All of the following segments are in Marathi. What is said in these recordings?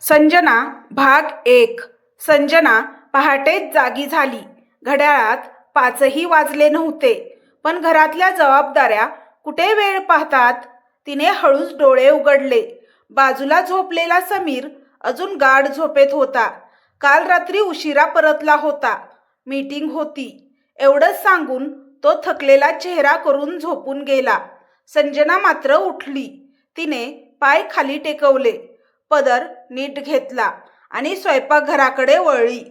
संजना भाग एक. संजना पहाटेच जागी झाली. घड्याळात पाचही वाजले नव्हते. पण घरातल्या जबाबदाऱ्या कुठे वेळ पाहतात? तिने हळूच डोळे उघडले. बाजूला झोपलेला समीर अजून गाढ झोपेत होता. काल रात्री उशिरा परतला होता. मीटिंग होती. एवढंच सांगून तो थकलेला चेहरा करून झोपून गेला. संजना मात्र उठली. तिने पाय खाली टेकवले. पदर नीट घेतला आणि स्वयंपाकघराकडे वळली.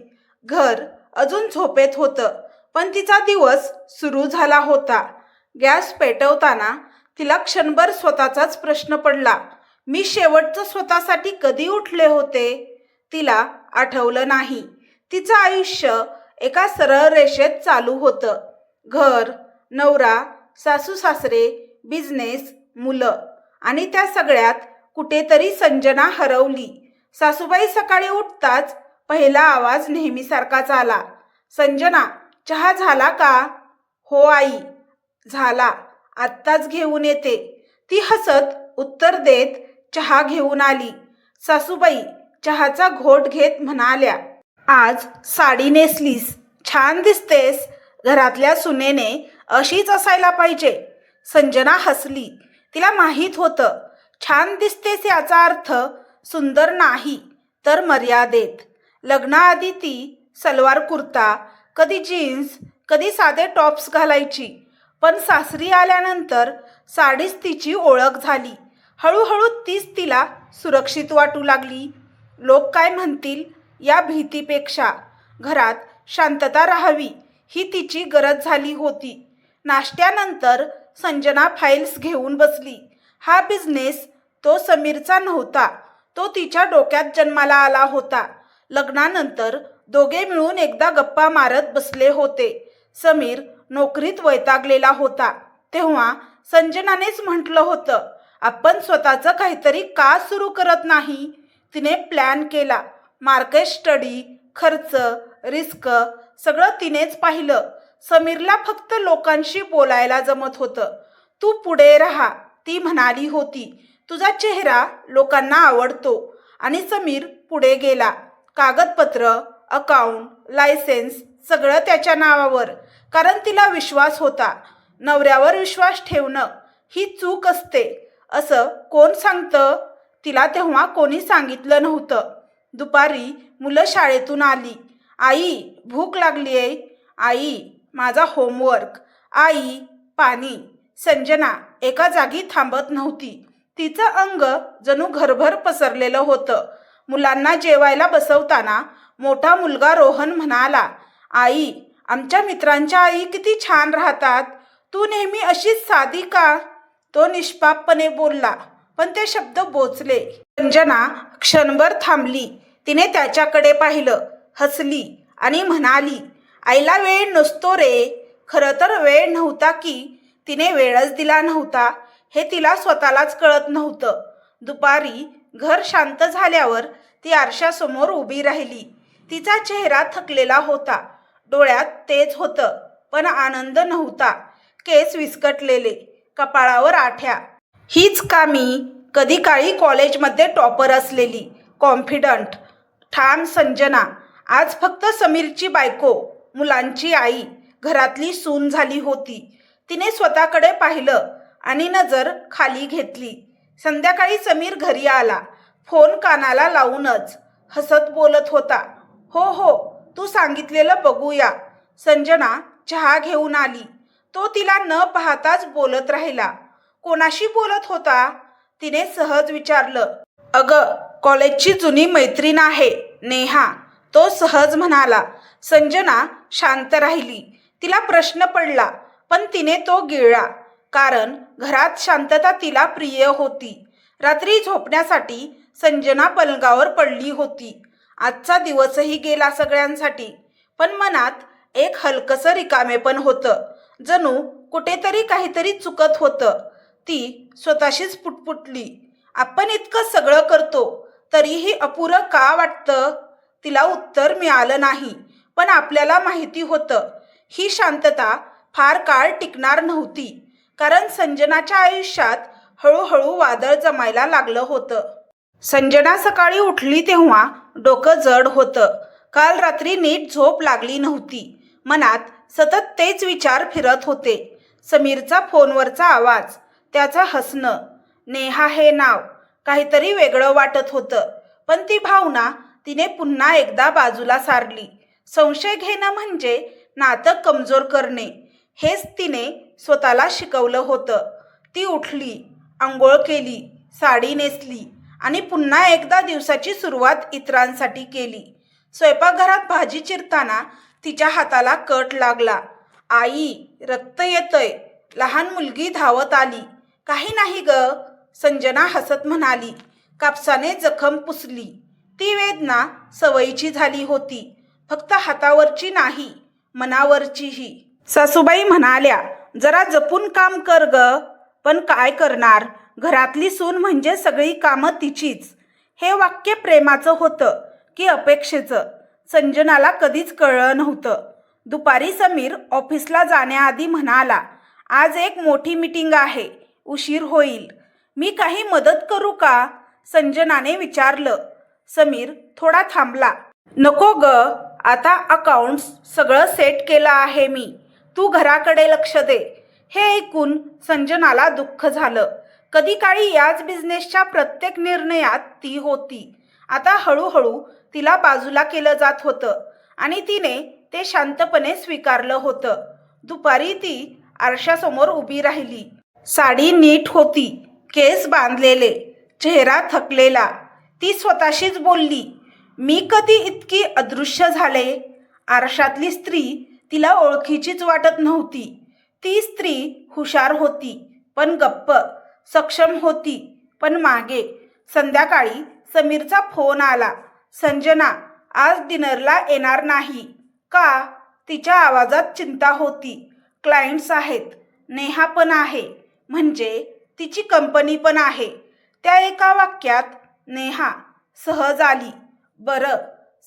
घर अजून झोपेत होतं पण तिचा दिवस सुरू झाला होता. गॅस पेटवताना तिला क्षणभर स्वतःचाच प्रश्न पडला. मी शेवटचं स्वतःसाठी कधी उठले होते? तिला आठवलं नाही. तिचं आयुष्य एका सरळ रेषेत चालू होतं. घर नवरा सासू सासरे बिझनेस मुलं आणि त्या सगळ्यात कुठेतरी संजना हरवली. सासूबाई सकाळी उठताच पहिला आवाज नेहमीसारखाच आला. संजना चहा झाला का? हो आई. झाला. आत्ताच घेऊन येते. ती हसत उत्तर देत चहा घेऊन आली. सासूबाई चहाचा घोट घेत म्हणाल्या आज साडी नेसलीस. छान दिसतेस. घरातल्या सुनेने अशीच असायला पाहिजे. संजना हसली. तिला माहीत होतं छान दिसतेस याचा अर्थ सुंदर नाही तर मर्यादेत. लग्नाआधी ती सलवार कुर्ता कधी जीन्स कधी साधे टॉप्स घालायची. पण सासरी आल्यानंतर साडीच तिची ओळख झाली. हळूहळू तीच तिला सुरक्षित वाटू लागली. लोक काय म्हणतील या भीतीपेक्षा? घरात शांतता राहावी ही तिची गरज झाली होती. नाश्त्यानंतर संजना फाईल्स घेऊन बसली. हा बिझनेस तो समीरचा नव्हता. तो तिच्या डोक्यात जन्माला आला होता. लग्नानंतर दोघे मिळून एकदा गप्पा मारत बसले होते. समीर नोकरीत वैतागलेला होता. तेव्हा संजनानेच म्हटलं होतं आपण स्वतःचं काहीतरी का सुरू करत नाही? तिने प्लॅन केला. मार्केट स्टडी खर्च रिस्क सगळं तिनेच पाहिलं. समीरला फक्त लोकांशी बोलायला जमत होतं. तू पुढे राहा. ती म्हणाली होती तुझा चेहरा लोकांना आवडतो. आणि समीर पुढे गेला. कागदपत्र अकाउंट लायसेन्स सगळं त्याच्या नावावर कारण तिला विश्वास होता. नवऱ्यावर विश्वास ठेवणं ही चूक असते. असं कोण सांगतं? तिला तेव्हा कोणी सांगितलं नव्हतं. दुपारी मुलं शाळेतून आली. आई भूक लागली आहे आई माझा होमवर्क आई पाणी. संजना एका जागी थांबत नव्हती. तिचं अंग जणू घरभर पसरलेलं होतं. मुलांना जेवायला बसवताना मोठा मुलगा रोहन म्हणाला आई आमच्या मित्रांच्या आई किती छान राहतात. तू नेहमी अशीच साधी का? तो निष्पापपणे बोलला पण ते शब्द बोचले. संजना क्षणभर थांबली. तिने त्याच्याकडे पाहिलं हसली आणि म्हणाली आईला वेळ नसतो रे. खरं तर वेळ नव्हता की तिने वेळच दिला नव्हता. हे तिला स्वतःलाच कळत नव्हतं. दुपारी घर शांत झाल्यावर ती आरशासमोर उभी राहिली. तिचा चेहरा थकलेला होता. डोळ्यात तेच होतं पण आनंद नव्हता. केस विस्कटलेले कपाळावर आठ्या. हीच कामी कधी काळी कॉलेजमध्ये टॉपर असलेली कॉन्फिडंट ठाम संजना. आज फक्त समीरची बायको मुलांची आई घरातली सून झाली होती. तिने स्वतःकडे पाहिलं आणि नजर खाली घेतली. संध्याकाळी समीर घरी आला. फोन कानाला लावूनच हसत बोलत होता. हो हो तू सांगितलेलं बघूया. संजना चहा घेऊन आली. तो तिला न पाहताच बोलत राहिला. कोणाशी बोलत होता? तिने सहज विचारलं. अगं कॉलेजची जुनी मैत्रीण आहे नेहा. तो सहज म्हणाला. संजना शांत राहिली. तिला प्रश्न पडला. पण तिने तो गिळला कारण घरात शांतता तिला प्रिय होती. रात्री झोपण्यासाठी संजना पलंगावर पडली होती. आजचा दिवसही गेला सगळ्यांसाठी पण मनात एक हलकसं रिकामे पण होतं. जणू कुठेतरी काहीतरी चुकत होतं. ती स्वतःशीच पुटपुटली. आपण इतकं सगळं करतो तरीही अपुरं का वाटतं? तिला उत्तर मिळालं नाही पण आपल्याला माहिती होतं. ही शांतता फार काळ टिकणार नव्हती. कारण संजनाच्या आयुष्यात हळूहळू वादळ जमायला लागलं होतं. संजना सकाळी उठली तेव्हा डोकं जड होतं. काल रात्री नीट झोप लागली नव्हती. मनात सतत तेच विचार फिरत होते. समीरचा फोनवरचा आवाज त्याचं हसणं नेहा हे नाव काहीतरी वेगळं वाटत होतं. पण ती भावना तिने पुन्हा एकदा बाजूला सारली. संशय घेणं म्हणजे नातं कमजोर करणे. हेच तिने स्वतःला शिकवलं होतं. ती उठली आंघोळ केली साडी नेसली आणि पुन्हा एकदा दिवसाची सुरुवात इतरांसाठी केली. स्वयंपाकघरात भाजी चिरताना तिच्या हाताला कट लागला. आई रक्त येतंय. लहान मुलगी धावत आली. काही नाही ग संजना हसत म्हणाली. कापसाने जखम पुसली. ती वेदना सवयीची झाली होती. फक्त हातावरची नाही मनावरचीही. सासूबाई म्हणाल्या जरा जपून काम कर ग पण काय करणार? घरातली सून म्हणजे सगळी कामं तिचीच. हे वाक्य प्रेमाचं होतं की अपेक्षेचं. संजनाला कधीच कळलं नव्हतं. दुपारी समीर ऑफिसला जाण्याआधी म्हणाला आज एक मोठी मीटिंग आहे उशीर होईल. मी काही मदत करू का? संजनाने विचारलं. समीर थोडा थांबला. नको ग आता अकाउंट्स सगळं सेट केलं आहे मी. तू घराकडे लक्ष दे. हे ऐकून संजनाला दुःख झालं. कधी काळी याच बिझनेसच्या प्रत्येक निर्णयात ती होती. आता हळूहळू तिला बाजूला केलं जात होतं आणि तिने ते शांतपणे स्वीकारलं होतं. दुपारी ती आरशासमोर उभी राहिली. साडी नीट होती केस बांधलेले चेहरा थकलेला. ती स्वतःशीच बोलली मी कधी इतकी अदृश्य झाले? आरशातली स्त्री तिला ओळखीचीच वाटत नव्हती. ती स्त्री हुशार होती पण गप्प सक्षम होती पण मागे. संध्याकाळी समीरचा फोन आला. संजना आज डिनरला येणार नाही. का? तिच्या आवाजात चिंता होती. क्लायंट्स आहेत. नेहा पण आहे. म्हणजे तिची कंपनी पण आहे. त्या एका वाक्यात नेहा सहज आली. बरं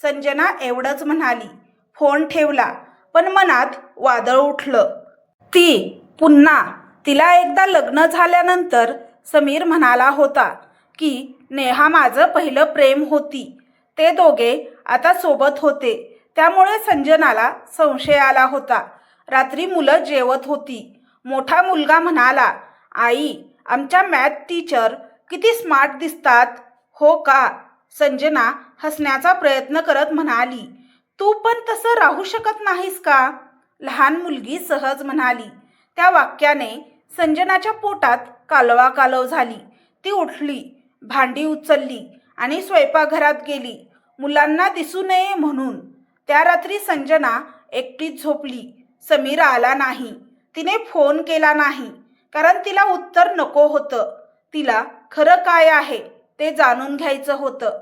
संजना एवढंच म्हणाली. फोन ठेवला. पण मनात वादळ उठलं. ती पुन्हा तिला एकदा लग्न झाल्यानंतर समीर म्हणाला होता की नेहा माझं पहिलं प्रेम होती. ते दोघे आता सोबत होते. त्यामुळे संजनाला संशय आला होता. रात्री मुलं जेवत होती. मोठा मुलगा म्हणाला आई आमच्या मॅथ टीचर किती स्मार्ट दिसतात. हो का? संजना हसण्याचा प्रयत्न करत म्हणाली. तू पण तसं राहू शकत नाहीस का? लहान मुलगी सहज म्हणाली. त्या वाक्याने संजनाच्या पोटात कालवा कालव झाली. ती उठली भांडी उचलली आणि स्वयंपाकघरात गेली. मुलांना दिसू नये म्हणून. त्या रात्री संजना एकटीच झोपली. समीर आला नाही. तिने फोन केला नाही कारण तिला उत्तर नको होतं. तिला खरं काय आहे ते जाणून घ्यायचं होतं.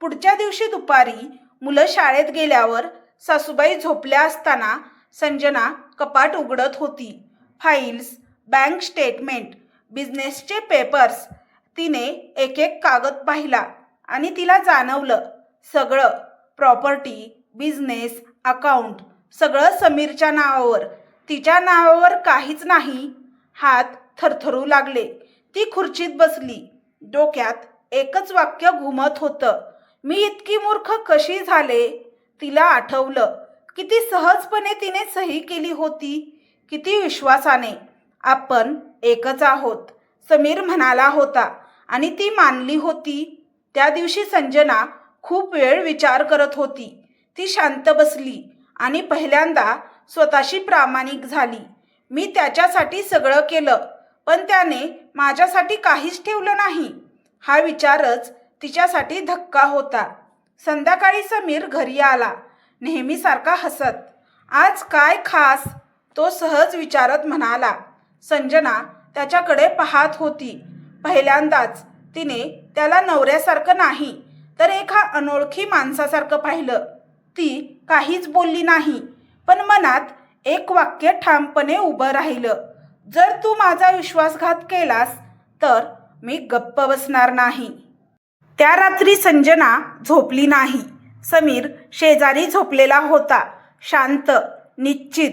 पुढच्या दिवशी दुपारी मुलं शाळेत गेल्यावर सासूबाई झोपल्या असताना संजना कपाट उघडत होती. फाईल्स बँक स्टेटमेंट बिझनेसचे पेपर्स तिने एक एक कागद पाहिला आणि तिला जाणवलं सगळं. प्रॉपर्टी बिझनेस अकाउंट सगळं समीरच्या नावावर. तिच्या नावावर काहीच नाही. हात थरथरू लागले. ती खुर्चीत बसली. डोक्यात एकच वाक्य घुमत होतं. मी इतकी मूर्ख कशी झाले? तिला आठवलं. किती सहजपणे तिने सही केली होती. किती विश्वासाने. आपण एकच आहोत समीर म्हणाला होता. आणि ती मानली होती. त्या दिवशी संजना खूप वेळ विचार करत होती. ती शांत बसली आणि पहिल्यांदा स्वतःशी प्रामाणिक झाली. मी त्याच्यासाठी सगळं केलं पण त्याने माझ्यासाठी काहीच ठेवलं नाही. हा विचारच तिच्यासाठी धक्का होता. संध्याकाळी समीर घरी आला. नेहमीसारखा हसत. आज काय खास? तो सहज विचारत म्हणाला. संजना त्याच्याकडे पाहत होती. पहिल्यांदाच तिने त्याला नवऱ्यासारखं नाही तर एका अनोळखी माणसासारखं पाहिलं. ती काहीच बोलली नाही पण मनात एक वाक्य ठामपणे उभं राहिलं. जर तू माझा विश्वासघात केलास तर मी गप्प बसणार नाही. त्या रात्री संजना झोपली नाही. समीर शेजारी झोपलेला होता. शांत निश्चित.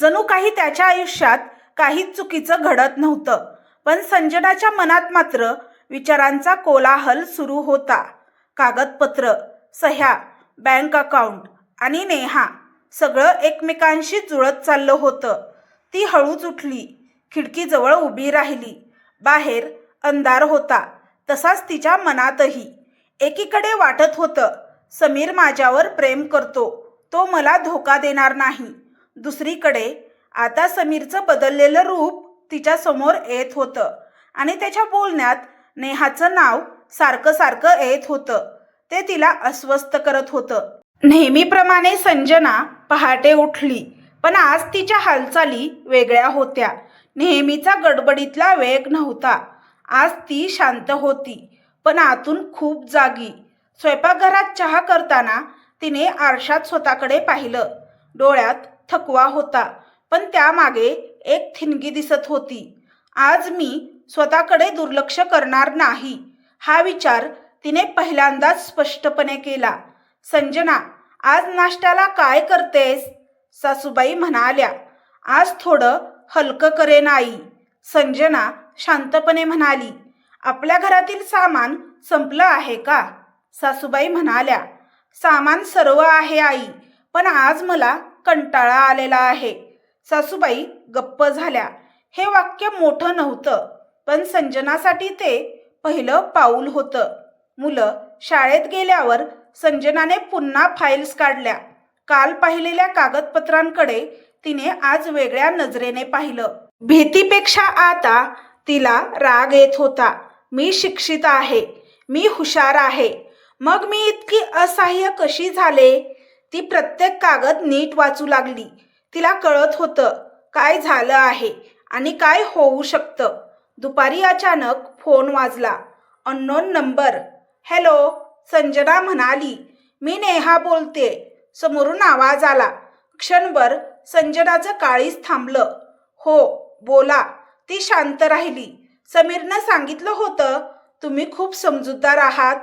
जणू काही त्याच्या आयुष्यात काहीच चुकीचं घडत नव्हतं. पण संजनाच्या मनात मात्र विचारांचा कोलाहल सुरू होता. कागदपत्र सह्या बँक अकाउंट आणि नेहा सगळं एकमेकांशी जुळत चाललं होतं. ती हळूच उठली. खिडकीजवळ उभी राहिली. बाहेर अंधार होता. तसाच तिच्या मनातही. एकीकडे वाटत होतं समीर माझ्यावर प्रेम करतो तो मला धोका देणार नाही. दुसरीकडे आता समीरचं बदललेलं रूप तिच्या समोर येत होतं आणि त्याच्या बोलण्यात नेहाचं नाव सारखं सारखं येत होतं. ते तिला अस्वस्थ करत होतं. नेहमीप्रमाणे संजना पहाटे उठली पण आज तिच्या हालचाली वेगळ्या होत्या. नेहमीचा गडबडीतला वेग नव्हता. आज ती शांत होती पण आतून खूप जागी. स्वयंपाकघरात चहा करताना तिने आरशात स्वतःकडे पाहिलं. डोळ्यात थकवा होता पण त्यामागे एक थिणगी दिसत होती. आज मी स्वतःकडे दुर्लक्ष करणार नाही हा विचार तिने पहिल्यांदाच स्पष्टपणे केला. संजना आज नाश्त्याला काय करतेस? सासूबाई म्हणाल्या. आज थोडं हलकं करेन आई संजना शांतपणे म्हणाली आपल्या घरातील सामान संपलं आहे का? सासूबाई म्हणाल्या सामान सर्व आहे आई पण आज मला कंटाळा आलेला आहे. सासूबाई गप्प झाल्या हे वाक्य मोठं नव्हतं पण संजनासाठी ते पहिलं पाऊल होतं. मुलं शाळेत गेल्यावर संजनाने पुन्हा फाईल्स काढल्या. काल पाहिलेल्या कागदपत्रांकडे तिने आज वेगळ्या नजरेने पाहिलं. भीतीपेक्षा आता तिला राग येत होता. मी शिक्षित आहे. मी हुशार आहे. मग मी इतकी असहाय्य कशी झाले? ती प्रत्येक कागद नीट वाचू लागली. तिला कळत होतं काय झालं आहे आणि काय होऊ शकतं. दुपारी अचानक फोन वाजला. Unknown number. हॅलो संजना म्हणाली. मी नेहा बोलते समोरून आवाज आला. क्षणभर संजनाचं काळीच थांबलं. हो बोला. ती शांत राहिली. समीरनं सांगितलं होतं तुम्ही खूप समजूतदार आहात.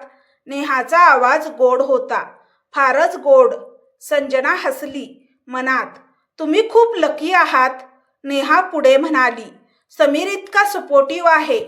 नेहाचा आवाज गोड होता. फारच गोड. संजना हसली. मनात तुम्ही खूप लकी आहात. नेहा पुढे म्हणाली समीर इतका सपोर्टिव्ह आहे.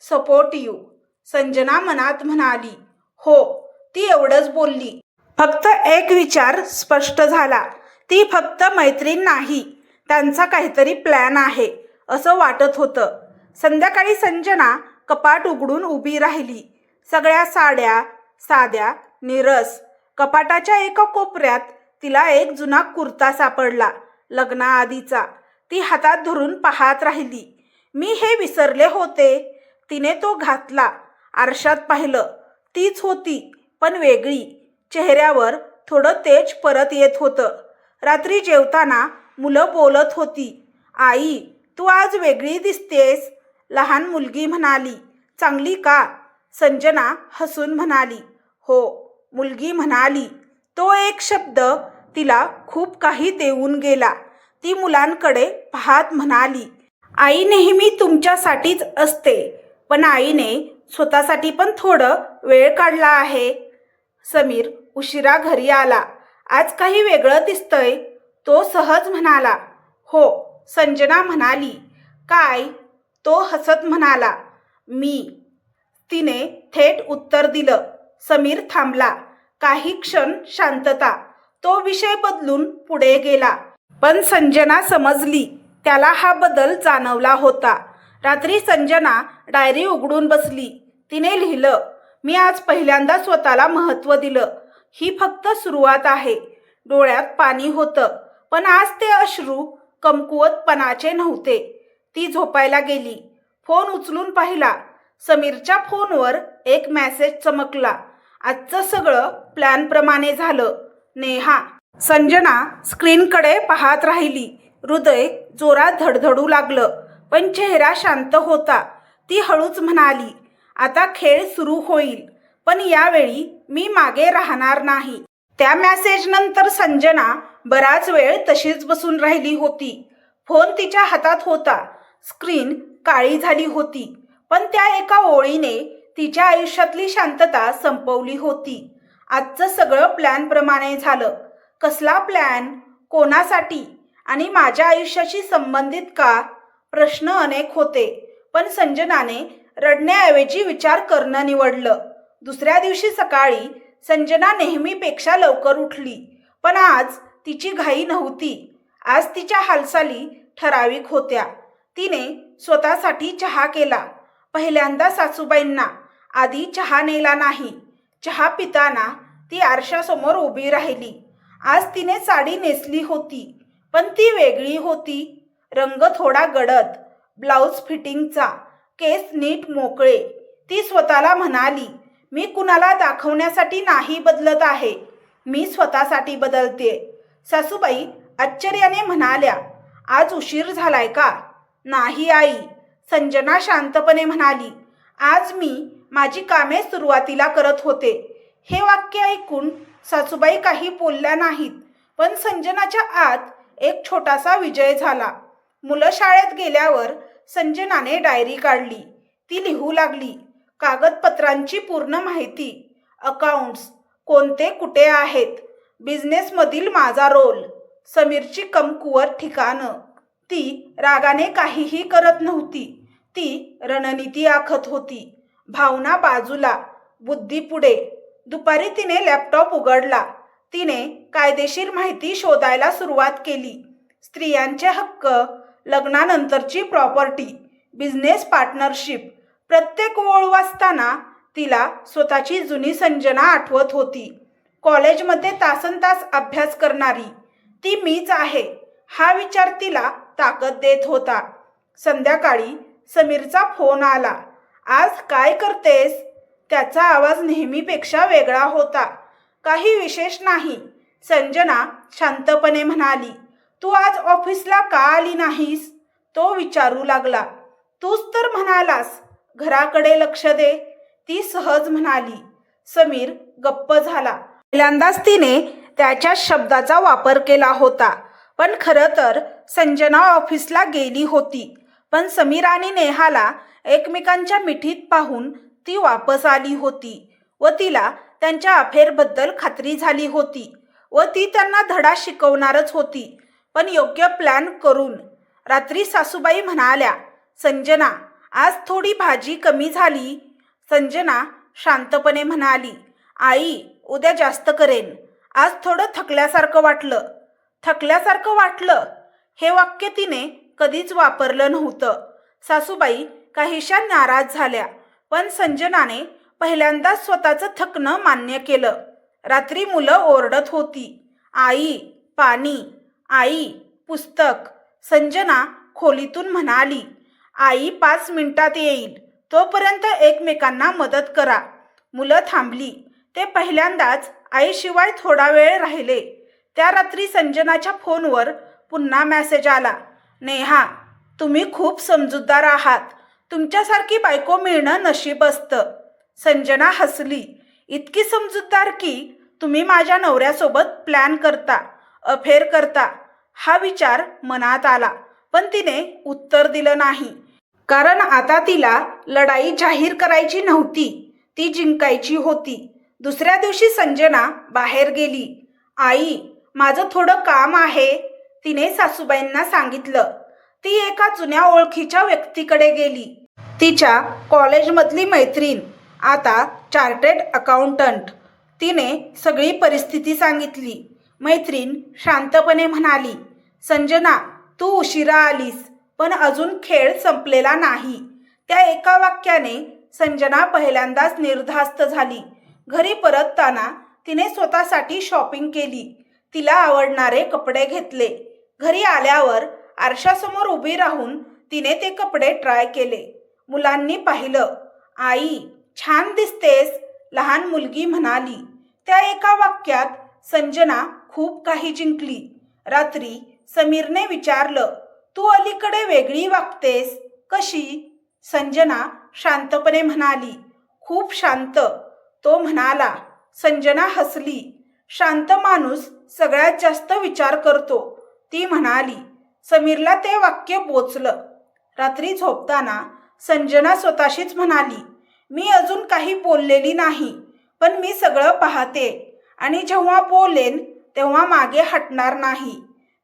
सपोर्टिव्ह संजना मनात म्हणाली हो. ती एवढंच बोलली. फक्त एक विचार स्पष्ट झाला. ती फक्त मैत्रीण नाही. त्यांचा काहीतरी प्लॅन आहे. असं वाटत होतं. संध्याकाळी संजना कपाट उघडून उभी राहिली. सगळ्या साड्या साध्या निरस. कपाटाच्या एका कोपऱ्यात तिला एक जुना कुर्ता सापडला लग्नाआधीचा. ती हातात धरून पाहत राहिली. मी हे विसरले होते. तिने तो घातला. आरशात पाहिलं. तीच होती पण वेगळी. चेहऱ्यावर थोडं तेज परत येत होतं. रात्री जेवताना मुलं बोलत होती. आई तू आज वेगळी दिसतेस लहान मुलगी म्हणाली. चांगली का? संजना हसून म्हणाली. हो मुलगी म्हणाली. तो एक शब्द तिला खूप काही देऊन गेला. ती मुलांकडे पाहत म्हणाली आई नेहमी तुमच्यासाठीच असते पण आईने स्वतःसाठी पण थोडं वेळ काढला आहे. समीर उशिरा घरी आला. आज काही वेगळं दिसतंय तो सहज म्हणाला. हो संजना म्हणाली काय? तो हसत म्हणाला मी. तिने थेट उत्तर दिलं समीर थांबला काही क्षण शांतता तो विषय बदलून पुढे गेला. पण संजना समजली त्याला हा बदल जाणवला होता. रात्री संजना डायरी उघडून बसली तिने लिहिलं मी आज पहिल्यांदा स्वतःला महत्त्व दिलं. ही फक्त सुरुवात आहे. डोळ्यात पाणी होतं पण आज ते अश्रू कमकुवतपणाचे नव्हते. ती झोपायला गेली. फोन उचलून पाहिला. समीरच्या फोनवर एक मॅसेज चमकला. आजचं सगळं प्लॅनप्रमाणे झालं. नेहा संजना स्क्रीनकडे पाहत राहिली. हृदय जोरात धडधडू लागलं. पण चेहरा शांत होता. ती हळूच म्हणाली आता खेळ सुरू होईल. पण यावेळी मी मागे राहणार नाही. त्या मॅसेजनंतर संजना बराच वेळ तशीच बसून राहिली होती. फोन तिच्या हातात होता. स्क्रीन काळी झाली होती. पण त्या एका ओळीने तिच्या आयुष्यातली शांतता संपवली होती. आजचं सगळं प्लॅनप्रमाणे झालं. कसला प्लॅन कोणासाठी? आणि माझ्या आयुष्याशी संबंधित का? प्रश्न अनेक होते. पण संजनाने रडण्याऐवजी विचार करणं निवडलं. दुसऱ्या दिवशी सकाळी संजना नेहमीपेक्षा लवकर उठली. पण आज तिची घाई नव्हती. आज तिच्या हालचाली ठराविक होत्या. तिने स्वतःसाठी चहा केला. पहिल्यांदा सासूबाईंना आधी चहा नेला नाही. चहा पिताना ती आरशासमोर उभी राहिली. आज तिने साडी नेसली होती पण ती वेगळी होती. रंग थोडा गडद ब्लाऊज फिटिंगचा केस नीट मोकळे. ती स्वतःला म्हणाली मी कुणाला दाखवण्यासाठी नाही बदलत आहे. मी स्वतःसाठी बदलते. सासूबाई आश्चर्याने म्हणाल्या आज उशीर झालाय का? नाही आई संजना शांतपणे म्हणाली आज मी माझी कामे सुरुवातीला करत होते. हे वाक्य ऐकून सासूबाई काही बोलल्या नाहीत पण संजनाच्या आत एक छोटासा विजय झाला. मुलं शाळेत गेल्यावर संजनाने डायरी काढली. ती लिहू लागली कागदपत्रांची पूर्ण माहिती अकाउंट्स कोणते कुठे आहेत बिझनेसमधील माझा रोल. समीरची कमकुवत ठिकाणं. ती रागाने काहीही करत नव्हती. ती रणनीती आखत होती. भावना बाजूला. बुद्धी पुढे. दुपारी तिने लॅपटॉप उघडला. तिने कायदेशीर माहिती शोधायला सुरुवात केली. स्त्रियांचे हक्क लग्नानंतरची प्रॉपर्टी बिझनेस पार्टनरशिप प्रत्येक ओळ वाचताना तिला स्वतःची जुनी संजना आठवत होती. कॉलेजमध्ये तासन तास अभ्यास करणारी ती मीच आहे हा विचार तिला ताकद देत होता. संध्याकाळी समीरचा फोन आला. आज काय करतेस? त्याचा आवाज नेहमीपेक्षा वेगळा होता. काही विशेष नाही संजना शांतपणे म्हणाली. तू आज ऑफिसला का आली नाहीस? तो विचारू लागला. तूच तर म्हणालास घराकडे लक्ष दे ती सहज म्हणाली. समीर गप्प झाला. पहिल्यांदाच तिने त्याच्या शब्दाचा वापर केला होता. पण खरं तर संजना ऑफिसला गेली होती. पण समीर आणि नेहाला एकमेकांच्या मिठीत पाहून ती वापस आली होती व तिला त्यांच्या अफेअरबद्दल खात्री झाली होती व ती त्यांना धडा शिकवणारच होती. पण योग्य प्लॅन करून रात्री सासूबाई म्हणाल्या संजना आज थोडी भाजी कमी झाली. संजना शांतपणे म्हणाली आई उद्या जास्त करेन. आज थोडं थकल्यासारखं वाटलं. थकल्यासारखं वाटलं? हे वाक्य तिने कधीच वापरलं नव्हतं. सासूबाई काहीशा नाराज झाल्या. पण संजनाने पहिल्यांदा स्वतःचं थकणं मान्य केलं. रात्री मुलं ओरडत होती. आई पाणी आई पुस्तक. संजना खोलीतून म्हणाली आई पाच मिनिटात येईल. तोपर्यंत एकमेकांना मदत करा. मुलं थांबली. ते पहिल्यांदाच आईशिवाय थोडा वेळ राहिले. त्या रात्री संजनाच्या फोनवर पुन्हा मेसेज आला. नेहा तुम्ही खूप समजूतदार आहात. तुमच्यासारखी बायको मिळणं नशीब असतं. संजना हसली. इतकी समजूतदार की तुम्ही माझ्या नवऱ्यासोबत प्लॅन करता अफेअर करता. हा विचार मनात आला पण तिने उत्तर दिलं नाही. कारण आता तिला लढाई जाहीर करायची नव्हती ती जिंकायची होती. दुसऱ्या दिवशी संजना बाहेर गेली. आई माझं थोडं काम आहे तिने सासूबाईंना सांगितलं. ती एका जुन्या ओळखीच्या व्यक्तीकडे गेली. तिच्या कॉलेजमधली मैत्रीण आता चार्टेड अकाउंटंट तिने सगळी परिस्थिती सांगितली. मैत्रीण शांतपणे म्हणाली संजना तू उशिरा आलीस पण अजून खेळ संपलेला नाही. त्या एका वाक्याने संजना पहिल्यांदाच निर्धास्त झाली. घरी परतताना तिने स्वतःसाठी शॉपिंग केली. तिला आवडणारे कपडे घेतले. घरी आल्यावर आरशासमोर उभी राहून तिने ते कपडे ट्राय केले. मुलांनी पाहिलं आई छान दिसतेस लहान मुलगी म्हणाली. त्या एका वाक्यात संजना खूप काही जिंकली. रात्री समीरने विचारलं तू अलीकडे वेगळी वागतेस? कशी? संजना शांतपणे म्हणाली खूप शांत. तो म्हणाला संजना हसली. शांत माणूस सगळ्यात जास्त विचार करतो. ती म्हणाली समीरला ते वाक्य बोचलं. रात्री झोपताना संजना स्वतःशीच म्हणाली मी अजून काही बोललेली नाही पण मी सगळं पाहते आणि जेव्हा बोलेन तेव्हा मागे हटणार नाही.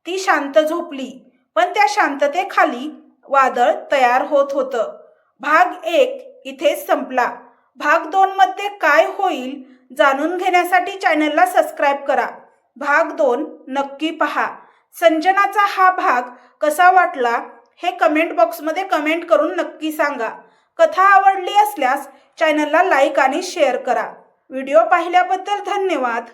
ती शांत झोपली पण त्या शांततेखाली वादळ तयार होत होतं. भाग एक इथेच संपला. भाग दोन मध्ये काय होईल जाणून घेण्यासाठी चॅनलला सबस्क्राईब करा. भाग दोन नक्की पहा. संजनाचा हा भाग कसा वाटला हे कमेंट बॉक्समध्ये कमेंट करून नक्की सांगा. कथा आवडली असल्यास चॅनलला लाईक आणि शेअर करा. व्हिडिओ पाहिल्याबद्दल धन्यवाद.